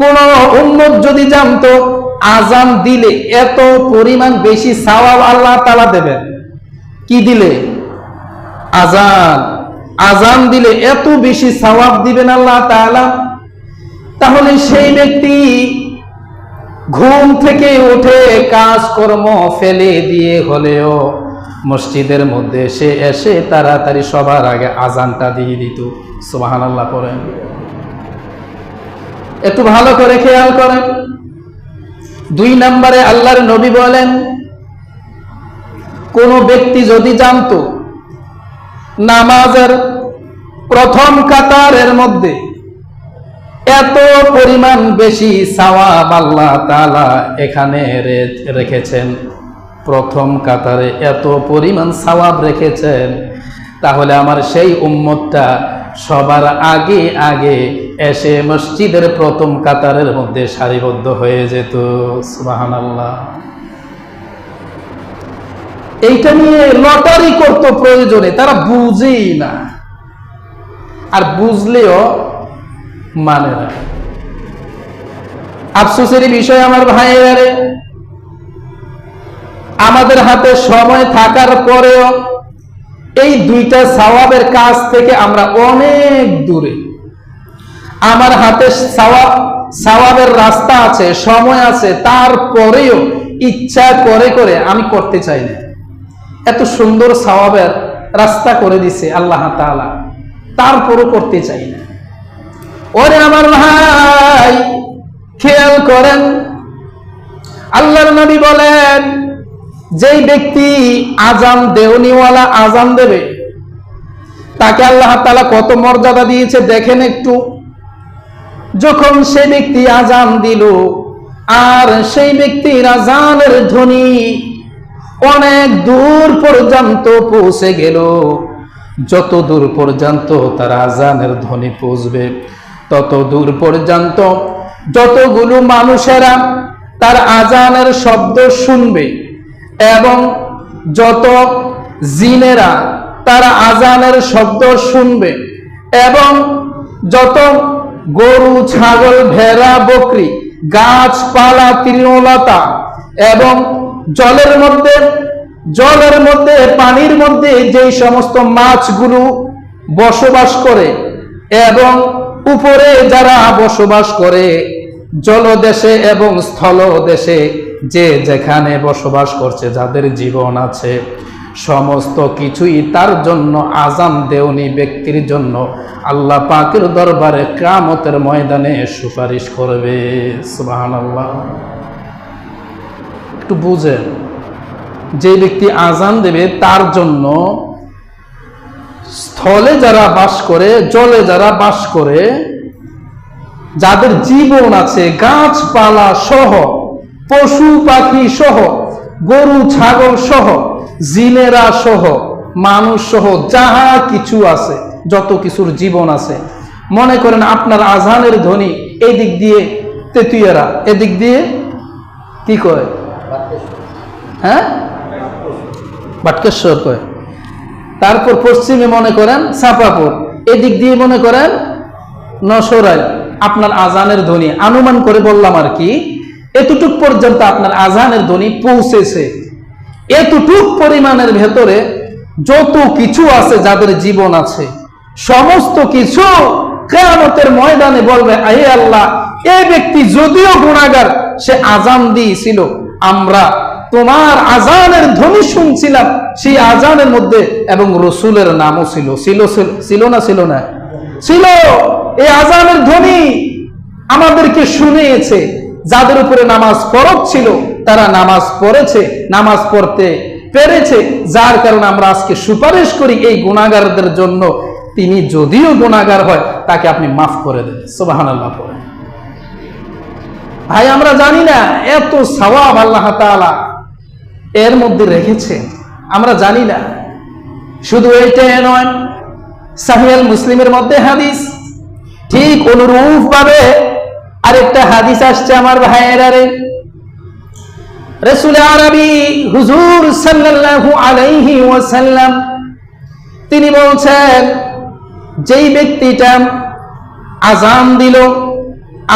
কোন উম্মত যদি জানতো আজান দিলে এত পরিমাণ বেশি সওয়াব আল্লাহ তালা দেবেন। কি দিলে? আজান আজান দিলে এত বেশি সওয়াব দিবেন আল্লাহ তাআলা। তাহলে সেই ব্যক্তি ঘুম থেকে উঠে কাজকর্ম ফেলে দিয়ে হলেও মসজিদের মধ্যে এসে এসে তাড়াতাড়ি সবার আগে আজানটা দিয়ে দিত। সুবাহান আল্লাহ পড়েন। একটু ভালো করে খেয়াল করেন। দুই নম্বরে আল্লাহর নবী বলেন, কোন ব্যক্তি যদি জানতো নামাজের প্রথম কাতারের মধ্যে এত পরিমাণ বেশি সাওয়াব আল্লাহ তাআলা এখানে রেখেছেন, প্রথম কাতারে এত পরিমাণ সাওয়াব রেখেছেন, তাহলে আমার সেই উম্মতটা সবার আগে আগে এসে মসজিদের প্রথম কাতারের মধ্যে সারিবদ্ধ হয়ে যেত, সুবহানাল্লাহ। এইটা নিয়ে লটারি করতো প্রয়োজনে, তারা বুঝেই না। আর বুঝলেও মানে না। আফসোসের বিষয় আমার ভাইয়ারে আমাদের হাতে সময় থাকার পরেও এই দুইটা সওয়াবের কাজ থেকে আমরা অনেক দূরে আমার হাতে সওয়াব রাস্তা আছে, সময় আছে, তারপরেও ইচ্ছা করে করে আমি করতে চাই না। এত সুন্দর সওয়াবের রাস্তা করে দিছে আল্লাহ তাআলা, তারপরও করতে চাই না। ওরে আমার ভাই, খেয়াল করেন, আল্লাহর নবী বলেন, যেই ব্যক্তি আজান দেওনিওয়ালা আজান দেবে, তাকে আল্লাহ তাআলা কত মর্যাদা দিয়েছে দেখেন একটু। যখন সে ব্যক্তি আজান দিল, আর সেই ব্যক্তির আজানের ধ্বনি অনেক দূর পর্যন্ত পৌঁছে গেল। যত দূর পর্যন্ত তার আজানের ধ্বনি পৌঁছবে, তত দূর পর্যন্ত যতগুলো মানুষেরা তার আজানের শব্দ শুনবে এবং যত জিনেরা তার আজানের শব্দ শুনবে এবং যত গরু, ছাগল, ভেড়া, বকরি, গাছপালা, তৃণলতা এবং জলের মধ্যে জলের মধ্যে, পানির মধ্যে যেই সমস্ত মাছগুলো বসবাস করে এবং উপরে যারা বসবাস করে, জলদেশে এবং স্থল দেশে যে যেখানে বসবাস করছে, যাদের জীবন আছে। সমস্ত কিছুই তার জন্য আজান দেওনি ব্যক্তির জন্য। আল্লাহ পাকের দরবারে কামতের ময়দানে সুপারিশ করবে। সুবাহান আল্লাহ একটু বুঝেন যে ব্যক্তি আজান দেবে তার জন্য স্থলে যারা বাস করে, জলে যারা বাস করে, যাদের জীবন আছে গাছপালা সহ, পশু পাখি সহ, গরু, ছাগল সহ জিনেরা সহ, মানুষ সহ যাহা কিছু আছে, যত কিছুর জীবন আছে। মনে করেন আপনার আজানের ধ্বনি এই দিক দিয়ে তেতুয়ারা এদিক দিয়ে কি কয়? হ্যাঁ? বাটকেশ্বর কয়। তারপর পশ্চিমে মনে করেন সাপাপুর, এদিক দিয়ে মনে করেন নসরাই, আপনার আজানের ধ্বনি। আনুমান করে বললাম আর কি, এতটুক পর্যন্ত আপনার আজানের ধ্বনি পৌঁছেছে। এতটুক পরিমাণের ভেতরে যত কিছু আছে যাদের জীবন আছে, সমস্ত কিছু কেয়ামতের ময়দানে বলবে, আহে আল্লাহ এই ব্যক্তি যদিও গুণাগার, সে আজান দিয়েছিল। আমরা তোমার আজানের ধ্বনি শুনছিলাম, সেই আজানের মধ্যে এবং রসুলের নামও ছিল। ছিল, ছিল- না, ছিল না? ছিল। এই আজানের ধ্বনি আমাদেরকে শুনিয়েছে। যাদের উপরে নামাজ ফরজ ছিল, তারা নামাজ পড়েছে, নামাজ পড়তে পেরেছে। যার কারণে আমরা আজকে সুপারিশ করি এই গুণাগারদের জন্য। তিনি যদিও গুণাগার হয়, তাকে আপনি মাফ করে দেন। সুবাহান আল্লাহ ভাই, আমরা জানি না, এত সওয়াব আল্লাহ তাআলা এর মধ্যে রেখেছে আমরা জানি না। শুধু এইটাই নয় সাহিয়াল মুসলিমের মধ্যে হাদিস ঠিক অনুরূপ ভাবে আরেকটা হাদিস আসছে আমার ভাইয়েরা রে। রসুল আরবি হুজুর সাল্লাল্লাহু আলাইহি ওয়াসাল্লাম, তিনি বলছেন, যেই ব্যক্তিটা আজান দিল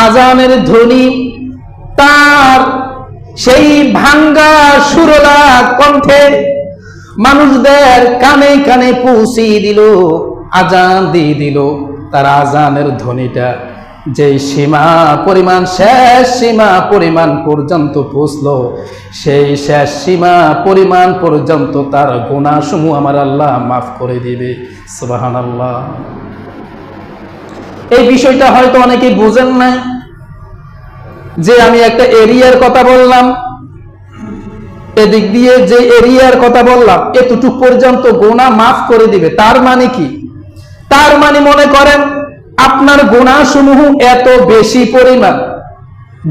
আজানের ধ্বনি, তার সেই ভাঙ্গা সুরলা কণ্ঠে মানুষদের কানে কানে পৌঁছিয়ে দিল আজান দিয়ে দিল, তার আজানের ধ্বনিটা। যে সীমা পরিমাণ, শেষ সীমা পরিমাণ পর্যন্ত পৌঁছলো সেই শেষ সীমা পরিমাণ পর্যন্ত তার গুণাসমূহ আমার আল্লাহ মাফ করে দিবে। সুবাহান আল্লাহ এই বিষয়টা হয়তো অনেকেই বুঝেন না যে আমি একটা এরিয়ার কথা বললাম। এদিক দিয়ে যে এরিয়ার কথা বললাম, এতটুক পর্যন্ত গোনা মাফ করে দিবে। তার মানে কি? তার মানে মনে করেন আপনার গোনা সমূহ এত বেশি পরিমাণ,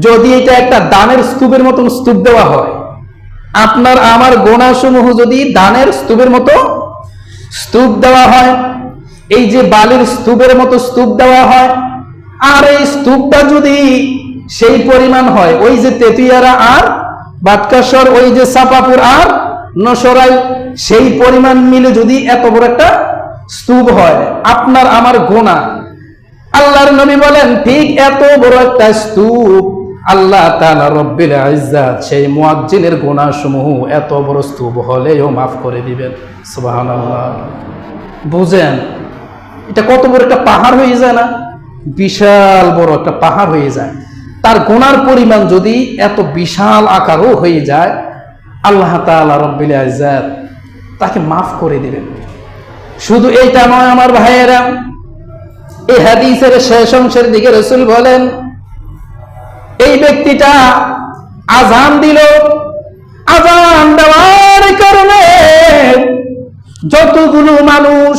যদি এটা একটা দানের স্তূপের মতন স্তূপ দেওয়া হয়, আপনার আমার গোনা সমূহ যদি দানের স্তূপের মতো স্তূপ দেওয়া হয়, এই যে বালির স্তূপের মতো স্তূপ দেওয়া হয়, আর এই স্তূপটা যদি সেই পরিমাণ হয়, ওই যে তেতুয়ারা আর বাটকাসর ওই যে সাপাপুর আর, নসরাই, সেই পরিমাণ মিলে যদি এত বড় একটা স্তূপ হয়, আপনার আমার গোনা আল্লাহর নবী বলেন, ঠিক এত বড় একটা স্তূপ, আল্লাহ তাআলা রব্বিল ইজ্জাত, সেই মুয়াজ্জিনের গুনাহসমূহ এত বড় স্তূপ হলেও মাফ করে দিবেন। সুবহানাল্লাহ। বুঝেন, এটা কত বড় একটা পাহাড় হয়ে যায় না? বিশাল বড় একটা পাহাড় হয়ে যায়। তার গোনার পরিমাণ যদি এত বিশাল আকারও হয়ে যায়, আল্লাহ তাআলা রব্বিল ইজ্জাত তাকে মাফ করে দিবেন। শুধু এইটা নয় আমার ভাইয়েরা এই হাদিসের শেষ অংশের দিকে রসুল বলেন, এই ব্যক্তিটা আজান দিল। আজান দেওয়ার কারণে যতগুলো মানুষ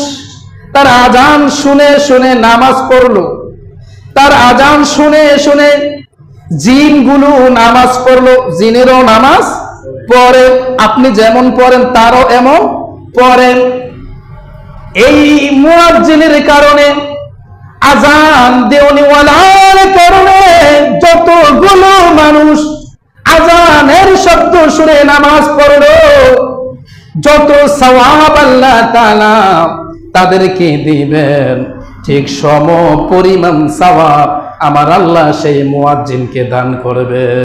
তার আজান শুনে শুনে নামাজ পড়ল। তার আজান শুনে শুনে জিনগুলো নামাজ পড়ল। জিনেরও নামাজ পড়ে। আপনি যেমন পড়েন, তারও এমন পড়েন। এই মুয়াজ্জিনের কারণে আজান দেওয়ালার কারণে যতগুলো মানুষ আজানের শব্দ শুনে নামাজ পড়ল, যত সওয়াব আল্লাহ তাআলা তাদেরকে দিবেন, ঠিক সম পরিমাণ সওয়াব আমার আল্লাহ সেই মুয়াজ্জিনকে দান করবে।